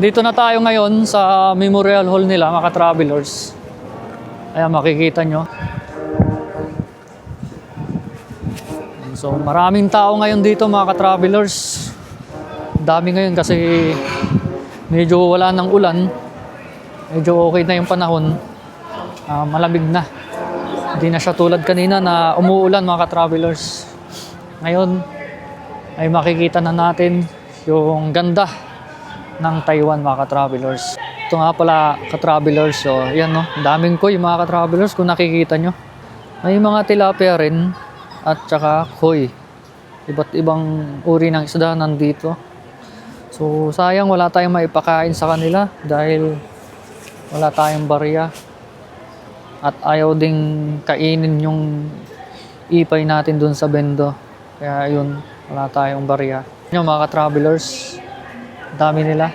Dito na tayo ngayon sa Memorial Hall nila, mga travelers. Ayan, makikita nyo. So, maraming tao ngayon dito, mga travelers. Dami ngayon kasi medyo wala ng ulan. Medyo okay na yung panahon. Ah, malamig na. Hindi na siya tulad kanina na umuulan, mga travelers. Ngayon, ay makikita na natin yung ganda ng Taiwan mga ka-travelers. Ito nga pala ka-travelers, so yan no, ang daming koy mga ka-travelers kung nakikita nyo. May mga tilapia rin at saka koi. Iba't ibang uri ng isda nandito. So sayang wala tayong maipakain sa kanila dahil wala tayong barya. At ayaw ding kainin yung ipay natin dun sa bendo. Kaya yun, wala tayong barya. Yung mga ka-travelers, dami nila.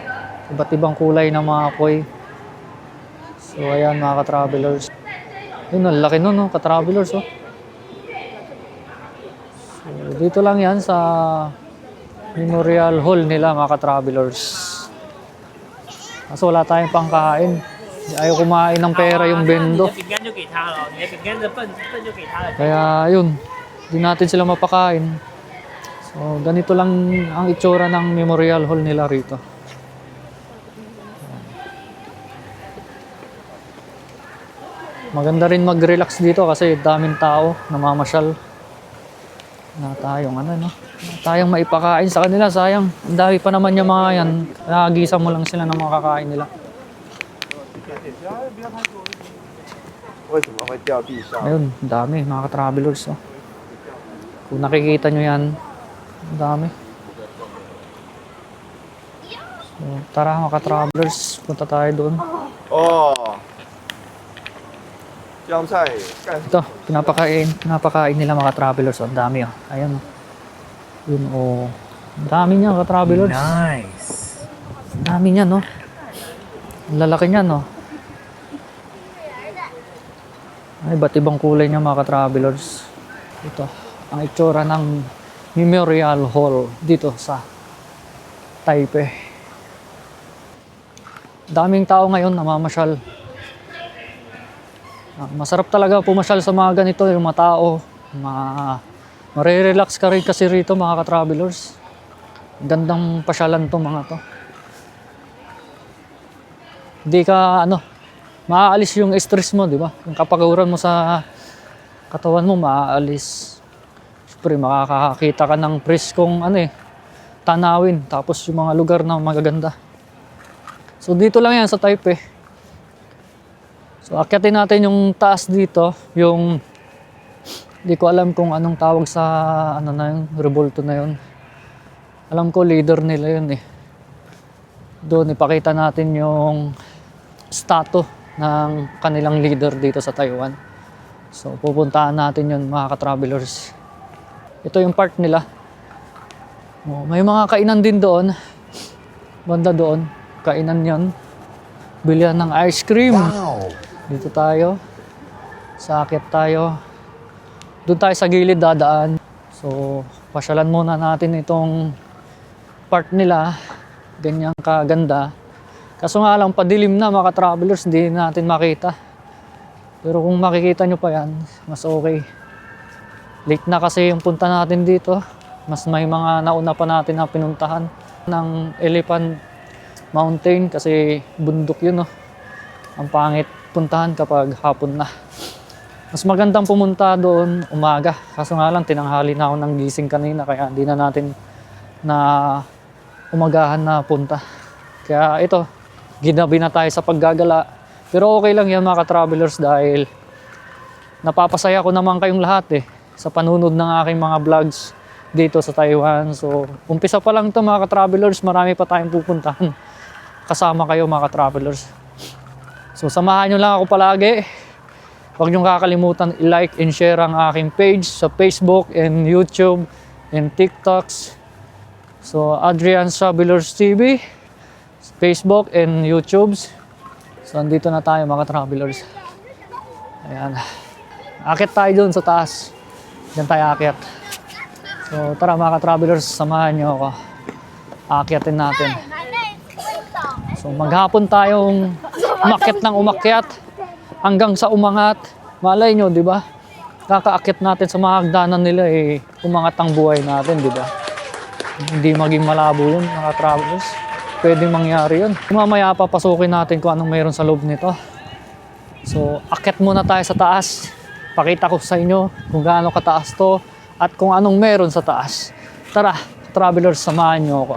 Iba't ibang kulay ng mga koi. So ayan mga ka-travelers. Yun, ang laki nun, no, ka-travelers. Oh. So, dito lang yan sa Memorial Hall nila mga ka-travelers. Kaso wala tayong pangkain. Ayaw kumain ng pera yung bendo. Kaya yun, hindi natin sila mapakain. Oh, ganito lang ang itsura ng Memorial Hall nila rito. Maganda rin mag-relax dito kasi daming tao, namamasyal. Na tayong ano, no? Tayong maipakain sa kanila, sayang. Ang dami pa naman yung mga yan. Nagagisa mo lang sila ng mga kakain nila. Ayun, dami, mga travelers. Oh. Kung nakikita nyo yan, Dami. So, tara mga travelers punta tayo doon. Oh. Yamsay. Ito, pinapakain, pinapakain nila mga travelers. Ang dami oh. Ayan oh. Yun oh. Ang dami niya mga travelers. Nice. Ang dami niya no. Ang lalaki niya no. Ay, ba't ibang kulay niya mga travelers Ito, ang itsura ng Memorial Hall dito sa Taipei. Daming tao ngayon namamasyal. Ah, Masarap talaga pumasyal sa mga ganito, yung mga tao. Ma Marirelax ka rin kasi rito mga ka-travelers. Gandang pasyalan to mga to. Hindi ka ano, maaalis yung stress mo, di ba? Yung kapaguran mo sa katawan mo, maaalis. Siyempre, makakakita ka ng preskong ano eh, tanawin. Tapos yung mga lugar na magaganda. So dito lang yan sa Taipei. So akyatin natin yung taas dito, yung hindi ko alam kung anong tawag sa ano na yun, revolto na yun. Alam ko leader nila yun eh. Doon ipakita natin yung stato ng kanilang leader dito sa Taiwan. So pupuntahan natin yun mga ka-travelers. Ito yung part nila. Oh, may mga kainan din doon. Banda doon. Kainan yon. Bilihan ng ice cream. Dito tayo. Sa akyat tayo. Doon tayo sa gilid dadaan. So, pasyalan muna natin itong part nila. Ganyang kaganda. Kaso nga lang, padilim na mga travelers, hindi natin makita. Pero kung makikita nyo pa yan, mas okay. Late na kasi yung punta natin dito. Mas may mga nauna pa natin na pinuntahan ng Elephant Mountain kasi bundok yun, no? Ang pangit puntahan kapag hapon na. Mas magandang pumunta doon umaga. Kaso nga lang, tinanghali na ako ng gising kanina kaya hindi na natin na umagahan na punta. Kaya ito, ginabi na tayo sa paggagala. Pero okay lang yan mga ka-travelers dahil napapasaya ko naman kayong lahat eh sa panunod ng aking mga vlogs dito sa Taiwan. So, umpisa pa lang to mga ka-travelers, marami pa tayong pupuntahan. Kasama kayo mga ka-travelers. So, samahan nyo lang ako palagi. Huwag nyo kakalimutan i-like and share ang aking page sa Facebook and YouTube and TikToks. So, Adrian Travelers TV, Facebook and YouTube. So, andito na tayo mga travelers. Ayan. Akit tayo dun sa taas. Diyan tayo akit. So, tara mga travelers, samahan nyo ako. Akyatin natin. So, maghapon tayong umakyat ng umakyat hanggang sa umangat. Malay nyo, di ba? Kakaakit natin sa mga hagdanan nila eh, umangat ang buhay natin, di ba? Hindi maging malabo yun, mga travelers. Pwedeng mangyari yun. Mamaya papasukin natin kung anong mayroon sa loob nito. So, akit muna tayo sa taas. Pakita ko sa inyo kung gaano kataas to at kung anong meron sa taas. Tara, travelers, samahan nyo ako.